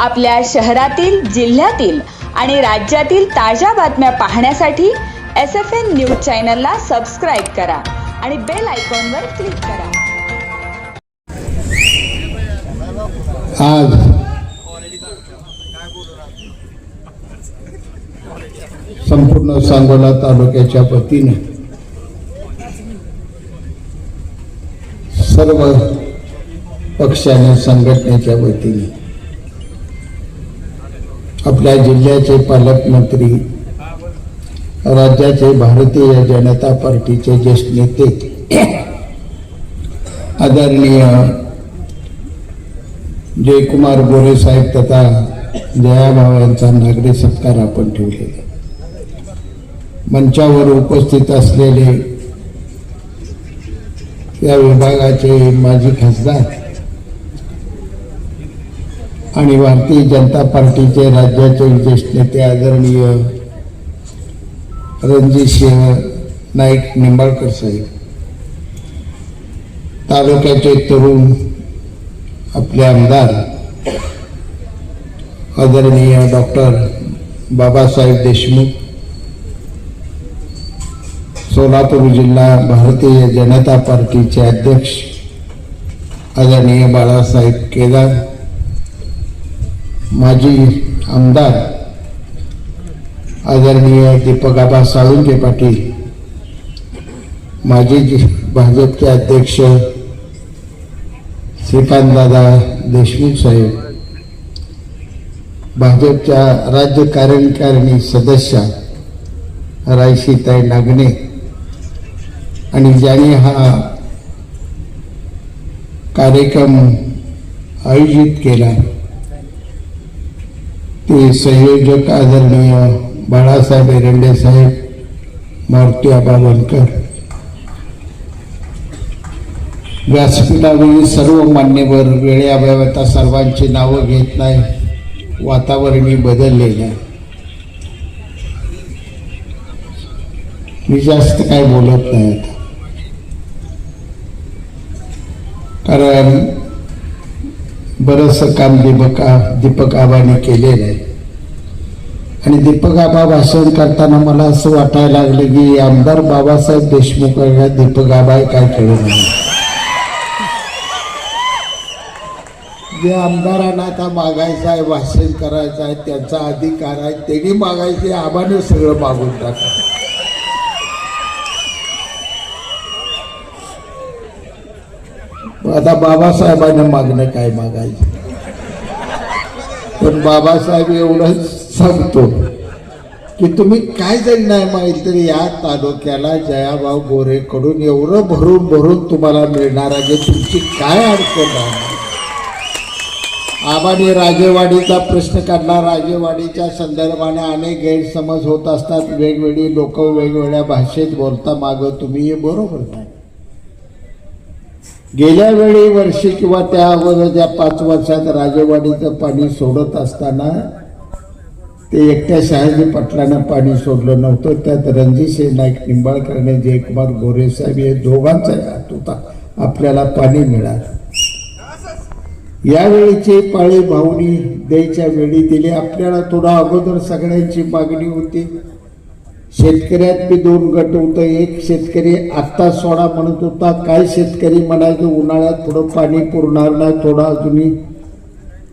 आपल्या शहरातील जिल्ह्यातील आणि राज्यातील ताज्या बातम्या पाहण्यासाठी एस एफ एन न्यूज चॅनलला सबस्क्राईब करा आणि बेल आयकॉनवर क्लिक करा. आज संपूर्ण सांगोला तालुक्याच्या वतीने सर्व पक्षाने संघटनेच्या वतीने आपल्या जिल्ह्याचे पालकमंत्री राज्याचे भारतीय जनता पार्टीचे ज्येष्ठ नेते आदरणीय जयकुमार गोरे साहेब तथा जयाभाव यांचा नागरी सत्कार आपण ठेवलेला मंचावर उपस्थित असलेले या विभागाचे माजी खासदार आणि भारतीय जनता पार्टीचे राज्याचे ज्येष्ठ नेते आदरणीय रणजित सिंह नाईक निंबाळकर साहेब तालुक्याचे तरुण आपले आमदार आदरणीय डॉक्टर बाबासाहेब देशमुख सोलापूर जिल्हा भारतीय जनता पार्टीचे अध्यक्ष आदरणीय बाळासाहेब केदार माजी आमदार आदरणीय दीपक आबा साळुंके पाटील माजी भाजपचे अध्यक्ष श्रीकांतदादा देशमुख साहेब भाजपच्या राज्य कार्यकारिणी सदस्या रायशीताई नागणे आणि ज्याने हा कार्यक्रम आयोजित केला. ते संयोजक आदरणीय बाळासाहेब एरंडे साहेब मारुती आबावनकर व्यासपीठावरील सर्व मान्यवर वेळेअभावाता सर्वांची नावं घेत नाही वातावरणी बदललेलं आहे मी जास्त काय बोलत नाही आता कारण बरंचसं काम दीपक दीपक आबाने केलेलं आहे. आणि दीपक आबा भाषण करताना मला असं वाटायला लागलं की आमदार बाबासाहेब देशमुख आहे, दीपक आबा काय केलं नाही जे आमदारांना आता मागायचं आहे भाषण करायचं आहे त्यांचा अधिकार आहे त्यांनी मागायचे आबाने सगळं मागून टाका आता बाबासाहेबांना मागणं काय मागायचं पण बाबासाहेब एवढंच सांगतो की तुम्ही काय जरी नाही माहिती तरी या तालुक्याला जयाभाऊ गोरेकडून एवढं भरून भरून तुम्हाला मिळणार आहे. तुमची काय अडचण आहे? आबाने राजेवाडीचा प्रश्न काढला. राजेवाडीच्या संदर्भाने अनेक गैरसमज होत असतात. वेगवेगळी लोक वेगवेगळ्या भाषेत बोलता मागं तुम्ही हे बरोबर नाही. गेल्या वेळी वर्षी किंवा त्या अगोदरच्या पाच वर्षात राजेवाडीचं पाणी सोडत असताना ते एकट्या शहाजी पटलानं पाणी सोडलं नव्हतं. त्यात रणजितसिंह नाईक निंबाळकरने जयकुमार गोरेसाहेब हे दोघांचा हात होता. आपल्याला पाणी मिळालं. यावेळीची पाळी भावनी द्यायच्या वेळी दिली. आपल्याला थोडा अगोदर सगळ्यांची मागणी होती. शेतकऱ्यात बी दोन गट होतं. एक शेतकरी आत्ता सोडा म्हणत होता. काय शेतकरी म्हणायचं? उन्हाळ्यात थोडं पाणी पुरणार नाही थोडा अजूनही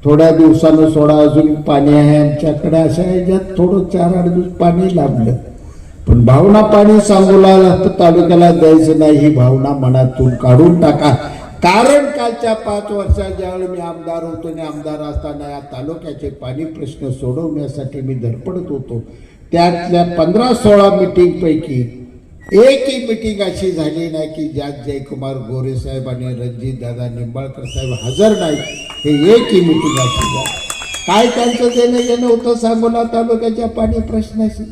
थोड्या दिवसानं सोडा अजून पाणी आहे आमच्याकडे. अशा ह्याच्यात थोडं चार आठ दिवस पाणी लाभलं पण भावना पाणी सांगू लागला तालुक्याला द्यायचं नाही ही भावना मनातून काढून टाका. कारण कालच्या पाच वर्षात ज्यावेळी मी आमदार होतो आणि आमदार असताना या तालुक्याचे पाणी प्रश्न सोडवण्यासाठी मी धडपडत होतो. त्यातल्या पंधरा सोळा मिटिंगपैकी एकही मिटिंग अशी झाली नाही की ज्यात जयकुमार गोरे साहेब आणि रणजित दादा निंबाळकर साहेब हजर नाही हे एकही मिटिंग अशी झाली. काय त्यांचं देणं घेणं होतं सांगोला तालुक्याच्या पाणी प्रश्नाशी?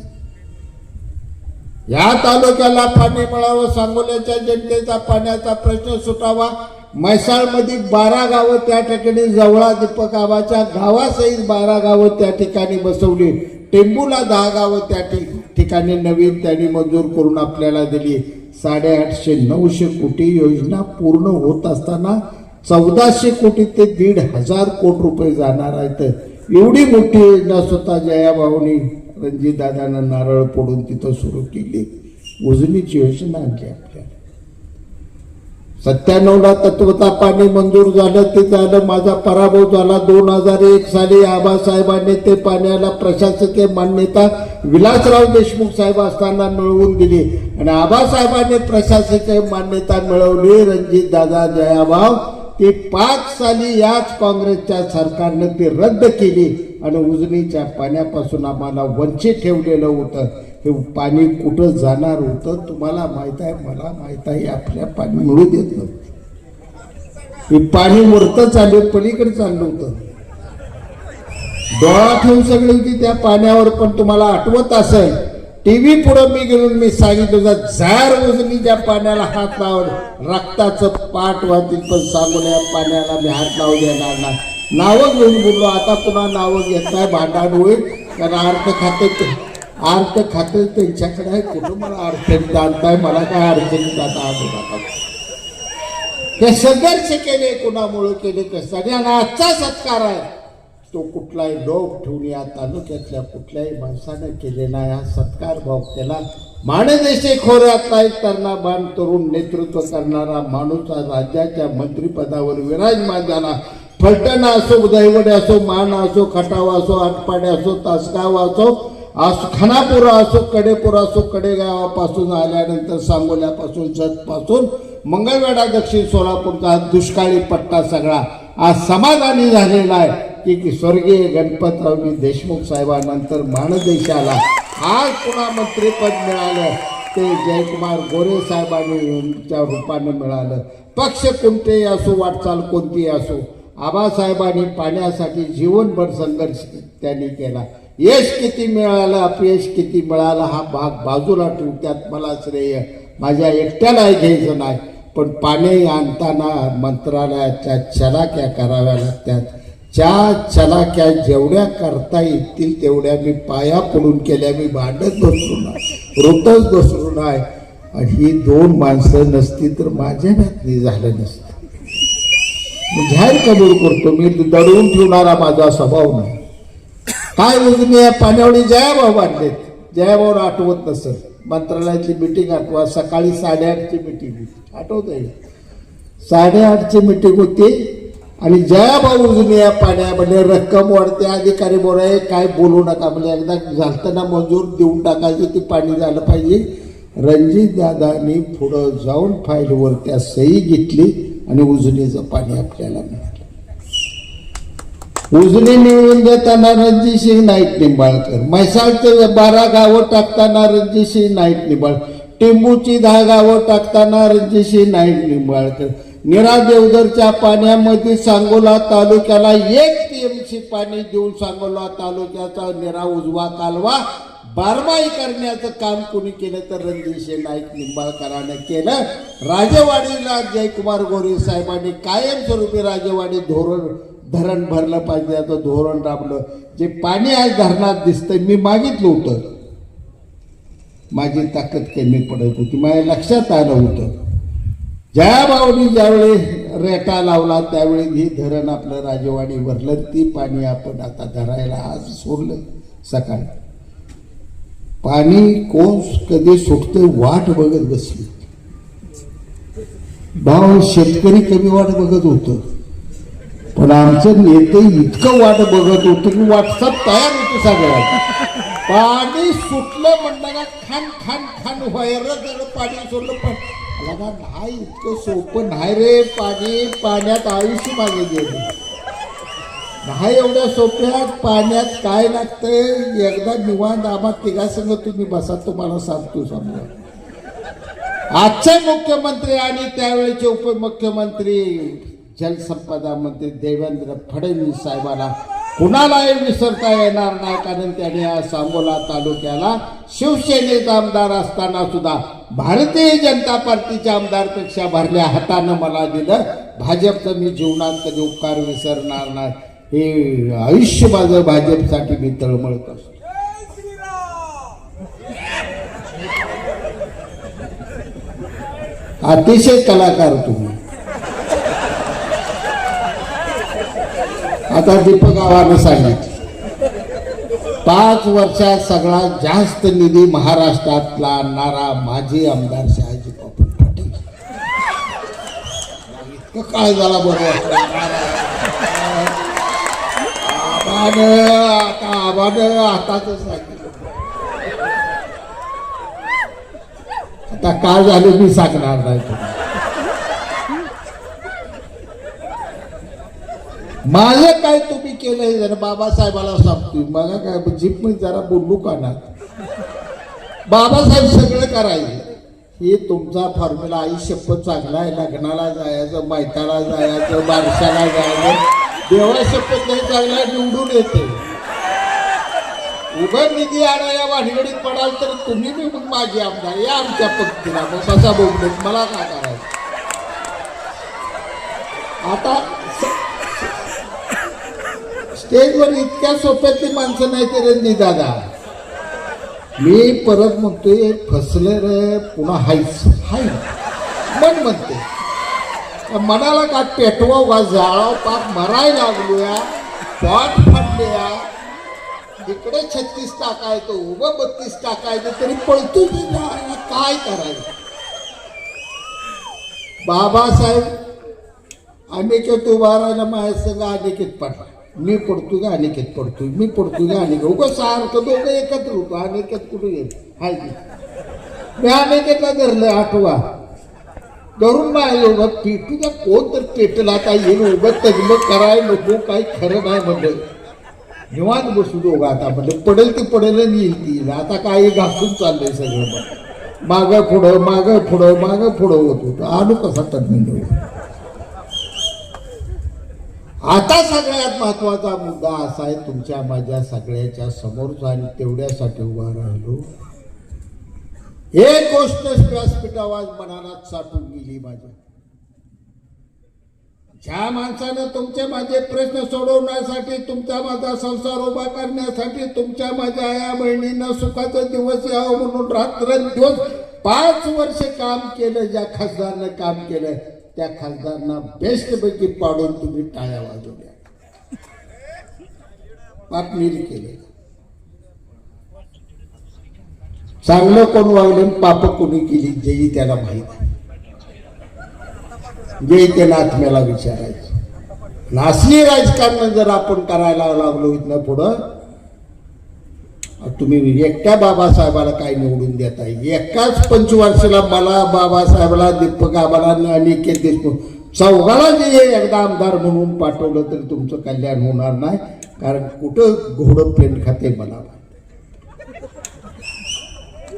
या तालुक्याला पाणी मिळावं सांगोल्याच्या जनतेचा पाण्याचा प्रश्न सुटावा. म्हैसाळमध्ये बारा गावं त्या ठिकाणी जवळा दीपक आबाच्या गावासहित बारा गावं त्या ठिकाणी बसवली. टेंबूला दहा गावं त्या ठिकाणी नवीन त्यांनी मंजूर करून आपल्याला दिली. साडेआठशे नऊशे कोटी योजना पूर्ण होत असताना चौदाशे कोटी ते दीड हजार कोटी रुपये जाणार आहेत. एवढी मोठी योजना स्वतः जयाभाऊनी रणजितदादांना नारळ फोडून तिथं सुरू केली. उजनीची योजना आणली सत्त्याण्णवला तत्वता पाणी मंजूर झालं ते झालं माझा पराभव झाला. दोन हजार एक साली आबासाहेबांनी ते पाण्याला प्रशासकीय मान्यता विलासराव देशमुख साहेब असताना मिळवून दिली. आणि आबासाहेबांनी प्रशासकीय मान्यता मिळवली. रणजित दादा जयाभाव ती पाच साली याच काँग्रेसच्या सरकारने ती रद्द केली. आणि उजनीच्या पाण्यापासून आम्हाला वंचित ठेवलेलं होतं. हे पाणी कुठं जाणार होतं तुम्हाला माहीत आहे? मला माहीत आहे आपल्या पाणी मिळू देत नव्हतं. हे पाणी वरतं चालू पलीकडे चाललं होतं. डोळा ठेवून सगळी होती त्या पाण्यावर पण तुम्हाला आठवत असेल टीव्ही पुढे मी गेलो मी सांगितलं होतं, जार उजनीच्या पाण्याला हात लावून रक्ताचं पाठ वाहतील पण सांगून या पाण्याला मी हात लावू देणार नाही. नावं घेऊन बोललो आता पुन्हा नावं घेत नाही भांडण होईल कारण अर्थ खाते. अर्थ खाते त्यांच्याकडे आहे कुठं मला अडचणीत आणताय मला काय अडचणीत आता आणू हे संघर्ष केले कुणामुळे केले कशाने आणि आजचा सत्कार आहे. तो कुठलाही लोभ ठेवून या तालुक्यातल्या कुठल्याही माणसाने केलेला हा सत्कार भाव केला. माणदेशी खोऱ्यातला एक तरणा बाण तरुण नेतृत्व करणारा माणूस हा राज्याच्या मंत्रिपदावर विराजमान झाला. फलटण असो उदयवडे असो मान असो खटाव असो आटपाडे असो तासगाव असो असो खानापूर असो कडेपूर असो कडेगावापासून आल्यानंतर सांगोल्यापासून छतपासून मंगळवेढा दक्षिण सोलापूरचा दुष्काळी पट्टा सगळा आज समाधानी झालेला आहे. की की स्वर्गीय गणपतरावजी देशमुख साहेबांनंतर माणदेशाला आज पुन्हा मंत्रिपद मिळालं. ते जयकुमार गोरे साहेबांच्या रूपाने मिळालं. पक्ष कोणतेही असो वाटचाल कोणतीही असो आबासाहेबांनी पाण्यासाठी जीवनभर संघर्ष त्यांनी केला. यश किती मिळालं अपयश किती मिळालं हा भाग बाजूला ठेवून त्यात मला श्रेय. माझ्या एकट्याला घ्यायचं नाही पण पाणी आणताना मंत्रालयाच्या चलाक्या कराव्या लागतात. ज्या चलाक्या जेवढ्या करता येतील तेवढ्या मी पाया पडून केल्या मी भांडत बसलो नाही रोतच बसलो नाही. आणि ही दोन माणसं नसती तर माझ्या नातनी झालं नसतं. जाहीर कबूल करतो मी दडवून ठेवणारा माझा स्वभाव नाही. काय उजनी आहे पाण्यावडी जयाभाऊ बांधलेत जयाभाऊ आठवत नसत मंत्रालयाची मिटिंग आठवा सकाळी साडेआठची मिटिंग होती. आठवत आहे साडेआठची मिटिंग होती. आणि जयाभाऊ उजनी या पाण्यामध्ये रक्कम वाढते. अधिकारी बोलाय काय बोलू नका. म्हणजे एकदा घालताना ना मंजूर देऊन टाकायचे ते पाणी झालं पाहिजे. रणजित दादानी पुढं जाऊन फाईलवर त्या सही घेतली आणि उजनीचं पाणी आपल्याला मिळालं. उजनी निवडून देताना रणजितसिंग नाईक निंबाळकर. म्हैसाळचं बारा गावं टाकताना रणजितसिंग नाईक निंबाळ टिंबूची दहा गावं टाकताना रणजितसिंग नाईक निंबाळकर. निरा देवदरच्या पाण्यामध्ये सांगोला तालुक्याला एक टीएमसी पाणी देऊन सांगोला तालुक्याचा निरा उजवा कालवा. बारमाई करण्याचं काम कोणी केलं तर रणजितसिंग नाईक निंबाळकरानं केलं. राजेवाडीला जयकुमार गोरे साहेबांनी कायमस्वरूपी राजेवाडी धोरण धरण भरलं पाहिजे आता धोरण राबलं. जे पाणी आज धरणात दिसतंय मी मागितलं होतं. माझी ताकद कमी पडत होती माझ्या लक्षात आलं होतं. ज्या भावनी ज्यावेळी रेटा लावला त्यावेळी हे धरण आपलं राजेवाडी भरलं ती पाणी आपण आता धरायला आज सोडलं सकाळी. पाणी कोण कधी सुटतं वाट बघत बसली. भाऊ शेतकरी कमी वाट बघत होतं. पण आमचं नेते इतकं वाट बघत होतं की व्हॉट्सअप तयार होतं सगळ्यात. पाणी सुटलं म्हणलं का खान खान खान व्हायर सगळं पाणी सोडलं. पण लगा नाही इतकं सोपं नाही रे पाणी पाण्यात आयुष्य मागे गेलं. नाही एवढ्या सोप्या पाण्यात काय लागतंय? एकदा निवांत आम्हा तिघा संग तुम्ही बसा तुम्हाला सांगतो समजा. आजचे मुख्यमंत्री आणि त्यावेळेचे उपमुख्यमंत्री. जलसंपदा मंत्री देवेंद्र फडणवीस साहेबाला कुणालाही विसरता येणार नाही कारण त्याने या सांगोला तालुक्याला शिवसेनेचा आमदार असताना सुद्धा भारतीय जनता पार्टीच्या आमदारपेक्षा भरल्या हातानं मला दिलं. भाजपचं मी जीवनात कधी उपकार विसरणार नाही. हे आयुष्य माझं भाजपसाठी मी तळमळत असतो. अतिशय कलाकार तुम्ही. आता दीपक आव्हानं सांगितलं पाच वर्षात सगळ्यात जास्त निधी महाराष्ट्रातला आणणारा माजी आमदार शहाजी बापू पाटील. इतकं काय झाला बरोबर आता आबानं आताच सांगितलं. आता काय झालं मी सांगणार नाही माझं काय तुम्ही केलंय? जरा बाबासाहेबाला सांगतोय. मला काय जीप मी जरा बोलू का ना? बाबासाहेब सगळं करायचं. हे तुमचा फॉर्म्युला आई शपथ चांगला आहे. लग्नाला जायचं मैताला जायचं बारशाला जायचं. देवा शपथ नाही चांगला निवडून येते. उभं निधी आणा या भानगडीत पडाल तर तुम्ही बी मग माझी आमदार. या आमच्या पद्धतीला. मग कसा बोलत मला काय करायचं? आता स्टेजवर इतक्या सोप्यातली माणसं नाही ते रणजित दादा. मी परत म्हणतोय फसले रे पुन्हा हायच हाय. मन म्हणते. मनाला का पेटवा का जाळाव पाक मराय लागलोया पॉट फाटले इकडे छत्तीस टाकायचं उभं बत्तीस टाकायचं तरी पळतो काय करायचं? बाबासाहेब अनिकेत उभा राहिला माझ्या संग अनिकेत पडला मी पडतो का? अनिकेत पडतोय. मी पडतो का? अनिकेत? उगं सारखं दोघं एकत्र होतो. अनिकेत कुठे गेल? हाय मी अनिकेतला धरलं आठवा. धरून नाही उभं पेटू का कोण तर पेटला आता येईल उभं तगमग कराय नको काही खरं नाही म्हणलं. निवांत बसू दोघं आता. म्हणलं पडेल ती पडेल आणि येईल ती आता काही घासून चाललंय सगळं. मागं पुढं मागं पुढं मागं पुढं होत होतं. आणू कसा तज्ञ आता सगळ्यात महत्त्वाचा मुद्दा असा आहे तुमच्या माझ्या सगळ्याच्या समोरचा आणि तेवढ्यासाठी उभा राहिलो. एक गोष्ट व्यासपीठावर मनानात साठून गेली माझ्या. ज्या माणसानं तुमचे माझे प्रश्न सोडवण्यासाठी तुमचा माझा संसार उभा करण्यासाठी तुमच्या माझ्या आया बहिणींना सुखाचा दिवस यावं म्हणून रात्रंदिवस पाच वर्ष काम केलं ज्या खासदारनं काम केलं त्या खासदारांना बेस्ट पैकी पाडून तुम्ही टाळ्या वाजवल्या. पापमिरी केले. चांगलं कोण वागलं पाप कोणी केली जेही त्याला माहीत जे त्याला आत्म्याला विचारायचं. नासली राजकारण जर आपण करायला लागलो इथनं पुढं तुम्ही एकट्या बाबासाहेबाला काय निवडून देता एकाच पंचवार्षिला मला बाबासाहेबाला दीपक आबाला अनिकेत देशमुख. चौघाला जे एकदा आमदार म्हणून पाठवलं तरी तुमचं कल्याण होणार नाही कारण कुठं घोडं पेंट खाते मला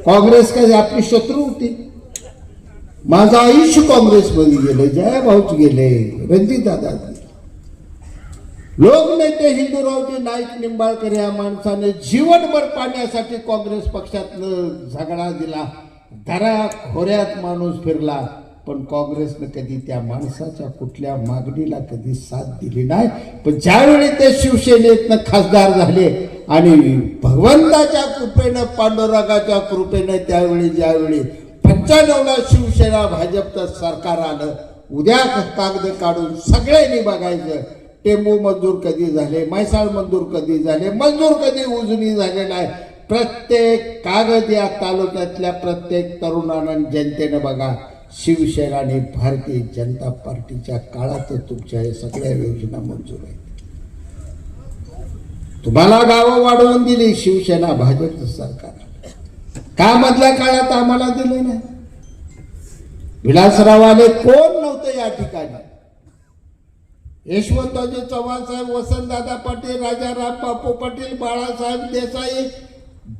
काँग्रेस काय आपली शत्रू होती. माझं आयुष्य काँग्रेसमध्ये गेलं जयभाऊच गेले रणजित दादा लोकनेते हिंदूरावजी नाईक निंबाळकर या माणसाने जीवनभर पाण्यासाठी काँग्रेस पक्षातलं झगडा दिला. धरा खोऱ्यात माणूस फिरला पण काँग्रेसनं कधी त्या माणसाच्या कुठल्या मागणीला कधी साथ दिली नाही. पण ज्यावेळी ते शिवसेनेतनं खासदार झाले आणि भगवंताच्या कृपेनं पांडुरंगाच्या कृपेनं त्यावेळी ज्यावेळी पंच्याण्णवला शिवसेना भाजपचं सरकार आलं उद्या कागद काढून सगळ्यांनी बघायचं टेंबू मंजूर कधी झाले म्हैसाळ मंजूर कधी झाले मंजूर कधी उजनी झालेला आहे प्रत्येक कागद या तालुक्यातल्या प्रत्येक तरुणानं जनतेनं बघा शिवसेना आणि भारतीय जनता पार्टीच्या काळात तुमच्या सगळ्या योजना मंजूर आहेत. तुम्हाला गावं वाढवून दिली शिवसेना भाजप सरकार का मधल्या काळात आम्हाला दिले नाही? विलासराव आले कोण नव्हतं या ठिकाणी? यशवंतरावजी चव्हाण साहेब वसंतदादा पाटील राजाराम बापू पाटील बाळासाहेब देसाई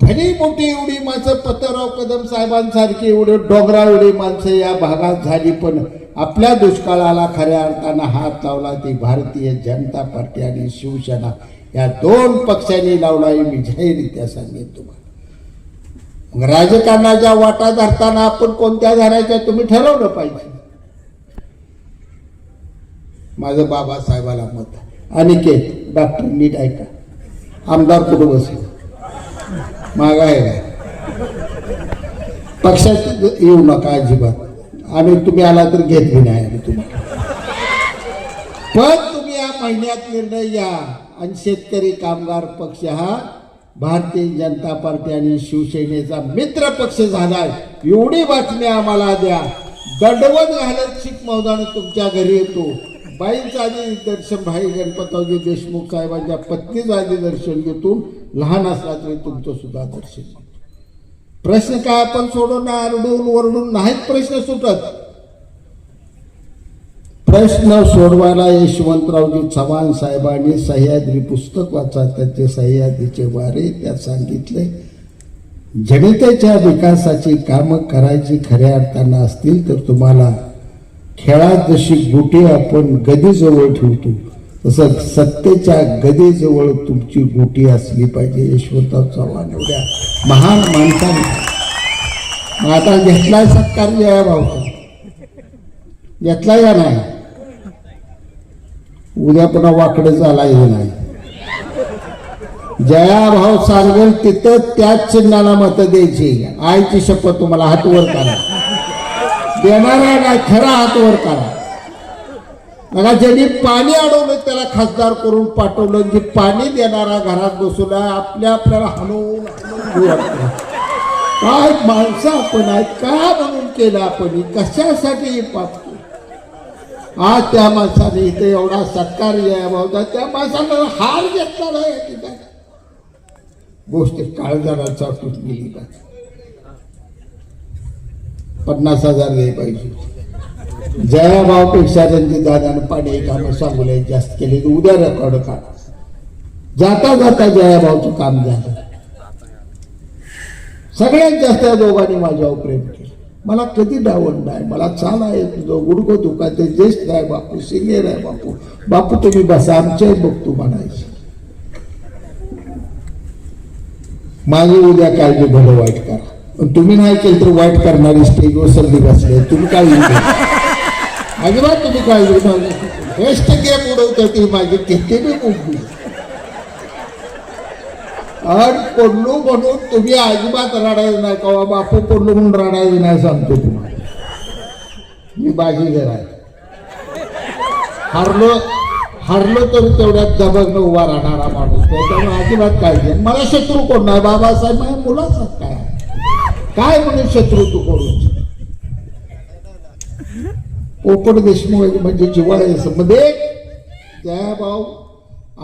भली मोठी एवढी माणसं पत्तराव कदम साहेबांसारखी एवढं डोंगरा एवढी माणसं या भागात झाली. पण आपल्या दुष्काळाला खऱ्या अर्थानं हात लावला ती भारतीय जनता पार्टी आणि शिवसेना. या दोन पक्षांनी लावला हे मी जाहीररित्या सांगेन तुम्हाला. मग राजकारणाच्या वाटा धरताना आपण कोणत्या धरायच्या? तुम्ही ठरवलं पाहिजे. माझं बाबासाहेबाला मत अनिकेत डॉक्टर नीट ऐका. आमदार कुठं बसू मागाय आहे. पक्षात येऊ नका अजिबात. आम्ही तुम्ही आला तर घेतली नाही आम्ही तुम्हाला. पण तुम्ही या महिन्यात निर्णय घ्या. आणि शेतकरी कामगार पक्ष हा भारतीय जनता पार्टी आणि शिवसेनेचा मित्र पक्ष झालाय. एवढी बातमी आम्हाला द्या. दंडवत घालत शिक मौदान तुमच्या घरी येतो. बाईंचं आधी दर्शन भाई गणपतरावजी देशमुख साहेबांच्या पत्नीचं आधी दर्शन घेतो लहान असला तरी तुमचं सुद्धा दर्शन प्रश्न काय आपण सोडवणार? आरडून वरडून नाहीत प्रश्न सुटत. प्रश्न सोडवायला यशवंतरावजी चव्हाण साहेबांनी सह्याद्री पुस्तक वाचा त्याचे सह्याद्रीचे वारे त्यात सांगितले. जनतेच्या विकासाची कामं करायची खऱ्या अर्थानं असतील तर तुम्हाला खेळात जशी गुटी आपण गदीजवळ ठेवतो तसं सत्तेच्या गदीजवळ तुमची गुटी असली पाहिजे. यशवंतराव चव्हाण एवढ्या महान माणसाने. आता घेतलाय सत्कार जया भाऊचा. घेतला या नाही? उद्या पुन्हा वाकडे हे नाही. जया भाऊ सांगेल तिथं त्याच चिन्हाला मत द्यायची. आईची शपथ तुम्हाला हातवर करा देणारा नाही खरा हात वर करा. बघा ज्यांनी पाणी अडवलं त्याला खासदार करून पाठवलं जे पाणी देणारा घरात बसून आहे, आपल्या आपल्याला हलवून हलवून काय माणसं आपण आहेत का म्हणून केलं आपण? कशासाठी हे पाप केलं? आज त्या माणसाने इथे एवढा सत्कार यावा त्या माणसाला हार घेतला नाही या ठिकाणी गोष्ट काळजाला चाटून गेली पाहिजे पन्नास हजार द्याय पाहिजे. जयाभावपेक्षा रणजित दादानं पाणी कामं सांगूला जास्त केले. उद्या रेकॉर्ड काढ. जाता जाता जयाभावचं काम झालं. सगळ्यात जास्त या दोघांनी माझ्यावर प्रेम केलं. मला कधी डावण नाही. मला छान आहे तुझं. गुडघं ते ज्येष्ठ आहे बापू सिनियर आहे बापू. बापू तुम्ही बसा. आमच्याही बघतो म्हणायचे. माझी उद्या काळजी जे भलं वाईट करा तुम्ही नाही केलं तर वाईट करणारी स्टेजवर सल्ली बसले तुम्ही काय अजिबात तुम्ही काय बेस्ट गेम उडवतो ती माझी किती बी कुठली. अर पडलो म्हणून तुम्ही अजिबात रडायचं नाही का बापू पडलो म्हणून रडायचं नाही सांगतो तुम्हाला. मी बाजीगर आहे. हरलो हरलो तरी तेवढ्यात दबगनं उभा राहणारा माणूस. त्याच्यामुळे अजिबात काळजी मला शत्रू कोण नाही? बाबासाहेब माझ्या मुलाचा काय काय म्हणून शत्रू तू करून पोपट देशमुख म्हणजे जिव्हाळ्या त्या जयाभाऊ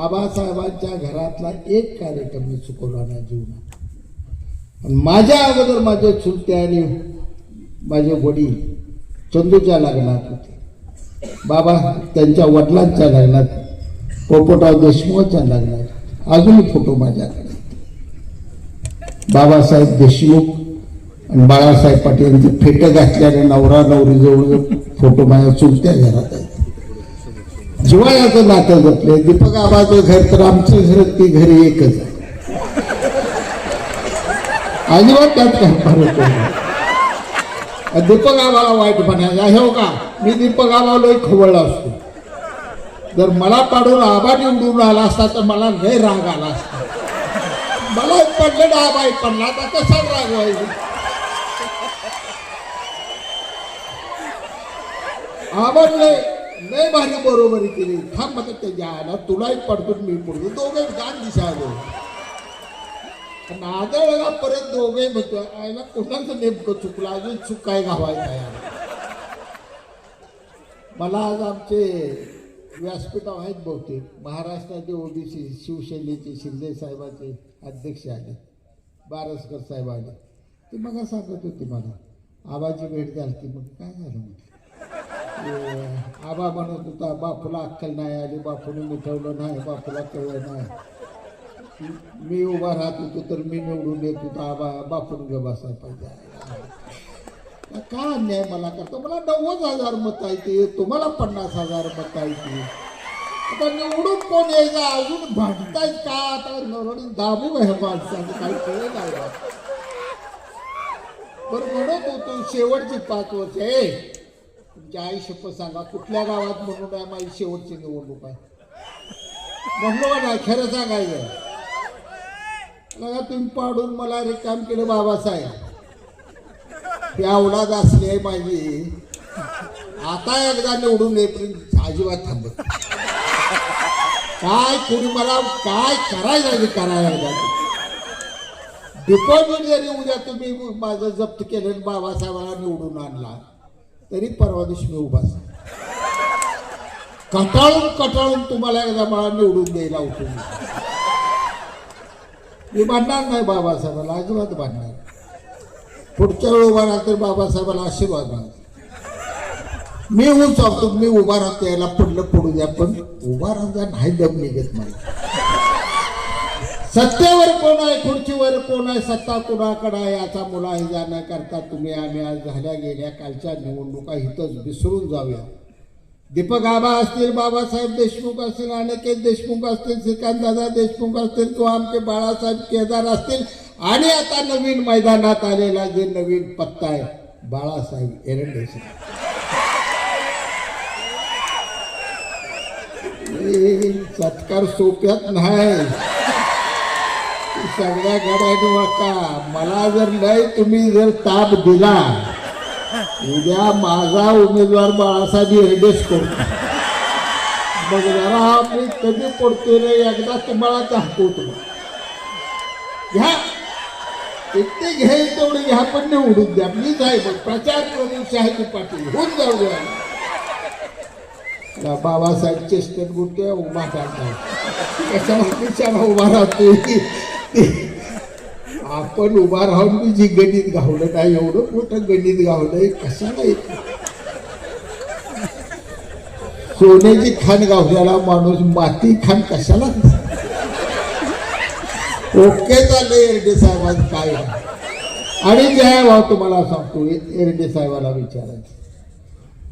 आबासाहेबांच्या घरातला एक कार्यक्रम मी चुकवला नाही जीवनात. माझ्या अगोदर माझे चुलते आणि माझे वडील चंदूच्या लग्नात होते. बाबा त्यांच्या वडिलांच्या लग्नात पोपटराव देशमुखच्या लग्नात अजूनही फोटो माझ्याकडे बाबासाहेब देशमुख आणि बाळासाहेब पाटील यांचे फेटं घातल्याने नवरा नवरी जवळ फोटो माझ्या चुलत्या घरात आहेत. जिवाळ्याचं नातं जपले दीपक आबाचं घर तर आमचं घर ती घरी एकच आहे. अजिबात त्यात काय फरक दीपक आबाला वाईट म्हणायचं हे हो का? मी दीपक आबाला खवळला असतो. जर मला पाडून आबा निवडून आला असता तर मला लय राग आला असता. मला पडलं आबा आबाई पडला आता कसा राग व्हायचा? आवडले नाही भारी बरोबरी केली. थांब मग त्याच्या आला तुलाही पडतो मी पडतो. दोघे गान दिसायलो. नादळला परत दोघे म्हणतो आयला कोणाचं नेमकं चुकलं? अजून चूक काय घावायचं यार मला आज आमचे व्यासपीठ आहेत बहुतेक. महाराष्ट्राचे ओबीसी शिवसेनेचे शिंदे साहेबाचे अध्यक्ष आले. बारसकर साहेब आले. ते मग सांगत होते मला आबाची भेट झाली मग काय झालं म्हटलं? आबा म्हणत होता बापूला अक्कल नाही आली बापूने मिठवलं नाही बापूला कळलं नाही. मी उभा राहत होतो तर मी निवडून येत होतो आबा बापून घे बसायला पाहिजे. का अन्याय मला करतो? मला नव्वद हजार मत आहे तुम्हाला पन्नास हजार मत आहे आता निवडून कोण यायचं? अजून भांडतायत का? आता नरडून दाबू आहे माणसाचं काही कळलं नाही बरं म्हणत होतो शेवटची पाच वर्ष आहे तुमच्या आई शपथ सांगा कुठल्या गावात म्हणून आहे माझी शेवटची निवडणूक आहे? म्हणलो का नाही खरं सांगायचं? लगा तुम्ही पाडून मला रिकाम केलं बाबासाहेब. ते अवलाद असली आहे माझी. आता एकदा निवडून येईपर्यंत अजिबात थांबत काय कोणी मला काय करायचं करायला डिपॉझिट जरी उद्या तुम्ही माझं जप्त केलं बाबासाहेबाला निवडून आणला तरी परवा दिवशी मी उभाच आहे. कटाळून कटाळून तुम्हाला एकदा मला निवडून द्यायला उठून मी भांडणार नाही बाबासाहेबाला अजिबात भांडणार पुढच्या वेळी उभा राहते बाबासाहेबाला आशीर्वाद मागतो मी होऊन मी उभा राहतो यायला पडलं पडू द्या पण उभा राहता नाही दम निघत नाही सत्तेवर कोण आहे खुर्चीवर कोण आहे सत्ता कोणाकडे आहे याचा मुलाहिजा न करता तुम्ही. आम्ही आज झाल्या गेल्या कालच्या निवडणुका इथंच विसरून जाऊया. दीपक आबा असतील बाबासाहेब देशमुख असतील अनिकेत देशमुख असतील श्रीकांतदादा देशमुख असतील किंवा आमचे बाळासाहेब केदार असतील. आणि आता नवीन मैदानात आलेला जे नवीन पत्ता आहे बाळासाहेब एरंडे सत्कार सोप्यात नाही. सगळ्या गाड्या वळका मला जर नाही तुम्ही जर ताप दिला उद्या माझा उमेदवार बाळासाहेब एरडेच करतो. मग जरा मी कधी पडतोय रे एकदा तुम्हाला दाखवतो घ्या. किती घ्यायचं तेवढं घ्या पण निवडून द्या. मीच आहे मग प्रचार प्रमुख शहाजी पाटील होऊन जाऊ द्या बाबासाहेब चेष्टेत गुटे उभा काढतात कशाला उभा राहतोय? आपण उभा राहून मी जी गणित गावलं काय एवढं मोठं गणित गावलंय कशाला येत? सोन्याची खाण गावल्याला माणूस माती खाण कशाला? ओके चाललंय एरडे साहेबांचं काय? आणि जय भाऊ तुम्हाला सांगतो एरडे साहेबाला विचारायचं.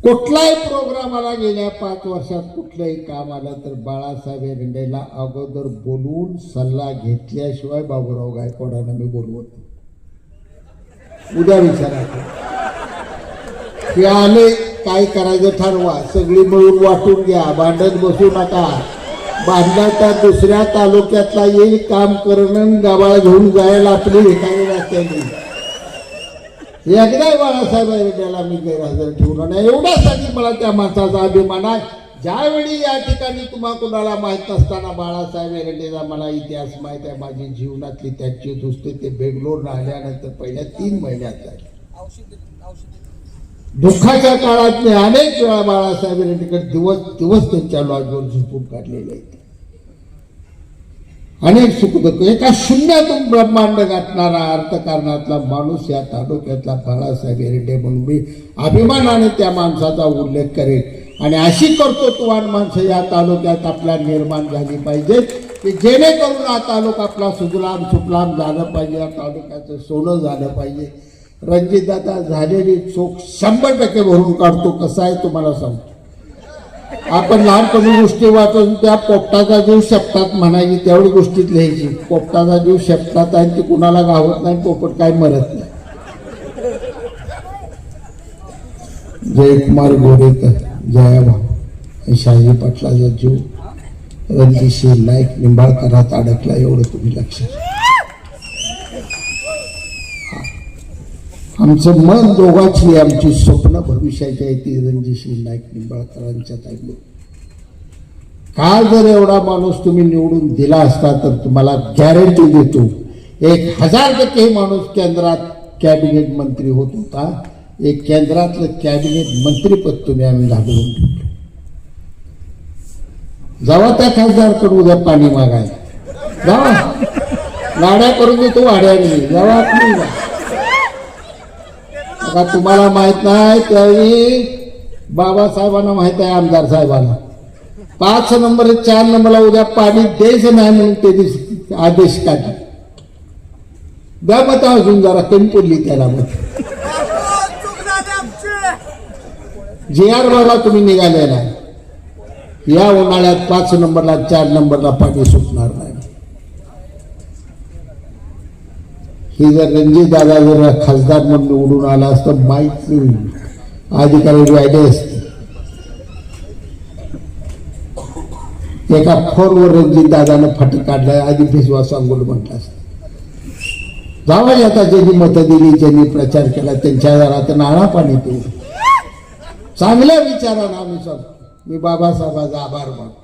कुठलाही प्रोग्राम आला गेल्या पाच वर्षात कुठलंही काम आलं तर बाळासाहेब एरंडेला अगोदर बोलून सल्ला घेतल्याशिवाय बाबूराव गायकवाडांना मी बोलवत उद्या विचारायचं हे आले काय करायचं ठरवा सगळी मिळून वाटून घ्या भांडत बसू नका. बांधला तर दुसऱ्या तालुक्यातला येईल काम करणं गावाला घेऊन जायला आपली एखादी रस्त्याने एकदाही बाळासाहेब याला मी गैरहजर ठेवलं नाही. एवढ्यासाठी मला त्या माणसाचा अभिमान आहे. ज्यावेळी या ठिकाणी तुम्हा कुणाला माहीत नसताना बाळासाहेब एरंडेचा मला इतिहास माहीत आहे. माझी जीवनातली त्याची दुसरी ते बेंगलोर आल्यानंतर पहिल्या तीन महिन्यात झाली. दुःखाच्या काळात मी अनेक वेळा बाळासाहेब एरंडेकडे दिवस दिवस त्यांच्या लॉजवर झोपून काढलेले आहेत. अनेक सुखदुःख. एका शून्यातून ब्रह्मांड गाठणारा अर्थकारणातला माणूस या तालुक्यातला बाळासाहेब एरंडे म्हणून मी अभिमानाने त्या माणसाचा उल्लेख करेन. आणि अशी कर्तृत्ववान माणसं या तालुक्यात आपल्या निर्माण झाली पाहिजे की जेणेकरून हा तालुका आपला सुजलाम सुफलाम झालं पाहिजे या तालुक्याचं सोनं झालं पाहिजे. रणजितदादा झालेली चोख शंभर टक्के भरून काढतो कसं आहे तुम्हाला सांगतो. आपण लहानपणी गोष्टी वाचून त्या पोपटाचा जीव शपतात म्हणायची तेवढी गोष्टीत लिहायची. पोपटाचा जीव शपतात आहे ती कुणाला गावत नाही पोपट काय मरत नाही. जयकुमार गोरेकर जयाभाऊ शहाजी पाटलाचा जीव. रणजितसिंह नाईक निंबाळकरात अडकला एवढं तुम्ही लक्षात घ्या. आमचं मन दोघांची आमची स्वप्न भविष्याच्या येते रणजितसिंग नाईक निंबाळकरांच्या ताईने. काल जर एवढा माणूस तुम्ही निवडून दिला असता तर तुम्हाला गॅरंटी देतो एक हजार टक्के माणूस केंद्रात कॅबिनेट मंत्री होत होता. एक केंद्रातलं कॅबिनेट मंत्रीपद तुम्ही आम्ही घालवून ठेवलं जावा त्या खासदारकडे उद्या पाणी मागाय जावा. गाड्या करून देतो वाड्याने जावा का तुम्हाला माहीत नाही त्यावेळी बाबासाहेबांना माहीत आहे आमदार साहेबांना. पाच नंबर चार नंबरला उद्या पाणी द्यायचं नाही म्हणून ते दिवस आदेश काढला. द्या मत अजून जरा कमी पडली त्याला मत. जी आर बाबा तुम्ही निघालेला या उन्हाळ्यात पाच नंबरला चार नंबरला पाणी सुटणार नाही. हे जर रणजित दादा जर खासदार म्हणून निवडून आला असतं माहीत अधिकारी वायदे असते. एका फोनवर रणजित दादानं फाटी काढलाय आधी भिजवा सांगून म्हटलं असतं. जावा आता ज्यांनी मतं दिली ज्यांनी प्रचार केला त्यांच्या घरात नाळा पाणी पिऊ चांगल्या विचारानं आम्ही सांगतो मी बाबासाहेबाचा आभार मानतो.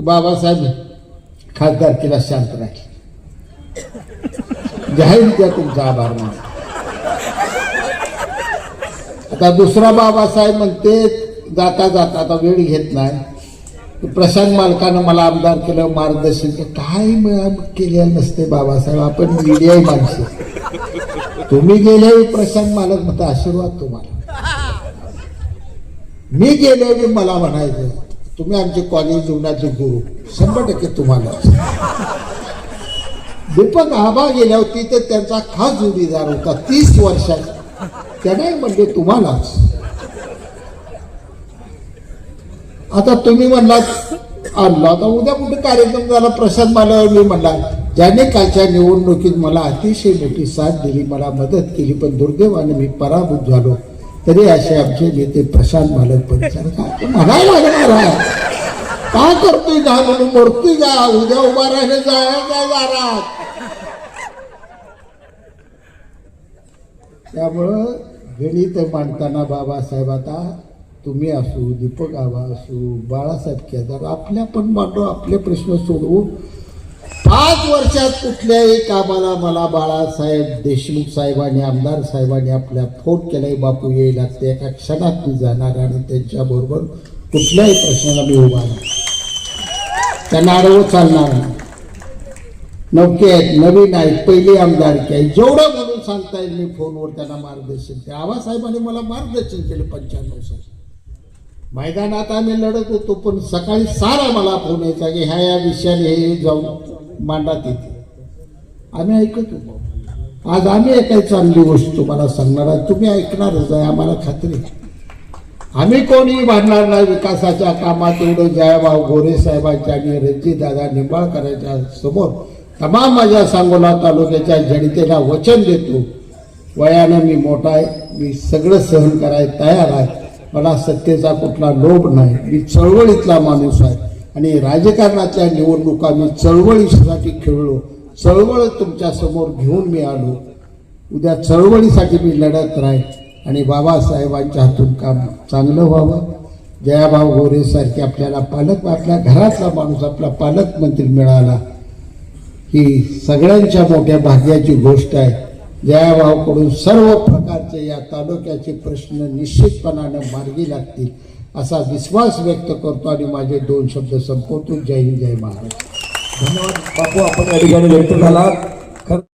बाबासाहेब खासदार केला शांत राहील. जाहीर द्या तुमचा आभार मान आता दुसरा बाबासाहेब म्हणते जाता जाता आता वेळ घेत नाही. प्रशांत मालकानं मला आमदार केलं मार्गदर्शन केलं. काय मग केलेलं नसते बाबासाहेब आपण मीडियाही माणसं. तुम्ही गेल्यावेळी प्रशांत मालक म्हणता आशीर्वाद तुम्हाला. मी गेल्यावेळी मला म्हणायचं तुम्ही आमचे कॉलेज जीवनाचे गुरु शंभर टक्के तुम्हाला. दीपक आबा गेल्या होती तर त्यांचा खास जोडीदार होता. तीस वर्षाचा. त्याने म्हणजे तुम्हालाच. आता तुम्ही म्हणलात आणला आता उद्या कुठे कार्यक्रम झाला? प्रसाद मला मी म्हणला ज्याने कालच्या निवडणुकीत मला अतिशय मोठी साथ दिली मला मदत केली पण दुर्दैवाने मी पराभूत झालो. तरी असे आमचे नेते प्रशांत मालक पण म्हणायला लागणार आहे काय करतोय का म्हणून मरतोय का उद्या उभा राहिले जायचा दारात? त्यामुळं गणित मांडताना बाबासाहेब आता तुम्ही असू दीपक आबा असू बाळासाहेब केदार आपल्या पण मांडू आपले प्रश्न सोडवू. पाच वर्षात कुठल्याही कामाला मला बाळासाहेब देशमुख साहेबांनी आमदार साहेबांनी आपल्या फोन केलाय बापू येईल लागते. एका क्षणात मी जाणार आणि त्यांच्याबरोबर कुठल्याही प्रश्नाला मी उभा नाही. त्यांना आडवं चालणार नाही. नौके आहेत नवीन आहेत पहिली आमदारकी आहे. जेवढं म्हणून सांगता येईल मी फोनवर त्यांना मार्गदर्शन केलं. आबासाहेबांनी मला मार्गदर्शन केलं पंच्याण्णव साली. मैदानात आम्ही लढत होतो पण सकाळी सारा मला फोन यायचा की ह्या या विषयाने हे जाऊन मांडात येते. आम्ही ऐकत. होतो आज आम्ही ऐकायचो चांगली गोष्ट तुम्हाला सांगणार आहे. तुम्ही ऐकणारच आहे आम्हाला खात्री आहे. आम्ही कोणी भरणार नाही विकासाच्या कामात एवढं जयभाऊ गोरे साहेबांच्या आणि रणजितदादा निंबाळकरांच्या समोर तमाम माझ्या सांगोला तालुक्याच्या जनतेला वचन देतो. वयानं मी मोठा आहे. मी सगळं सहन करायला तयार आहे. मला सत्तेचा कुठला लोभ नाही. मी चळवळीतला माणूस आहे. आणि राजकारणाच्या निवडणुका मी चळवळीसाठी खेळलो. चळवळ तुमच्यासमोर घेऊन मी आलो. उद्या चळवळीसाठी मी लढत राहील आणि बाबासाहेबांच्या हातून काम चांगलं व्हावं. जयाभाऊ गोरेसारखे आपल्याला पालक आपल्या घरातला माणूस आपला पालकमंत्री मिळाला ही सगळ्यांच्या मोठ्या भाग्याची गोष्ट आहे. जयाभाऊकडून सर्व प्रकारचे या तालुक्याचे प्रश्न निश्चितपणानं मार्गी लागतील असा विश्वास व्यक्त करतो आणि माझे दोन शब्द संपवतो. जय हिंद जय महाराज धन्यवाद. बापू आपण या ठिकाणी व्यक्त झाला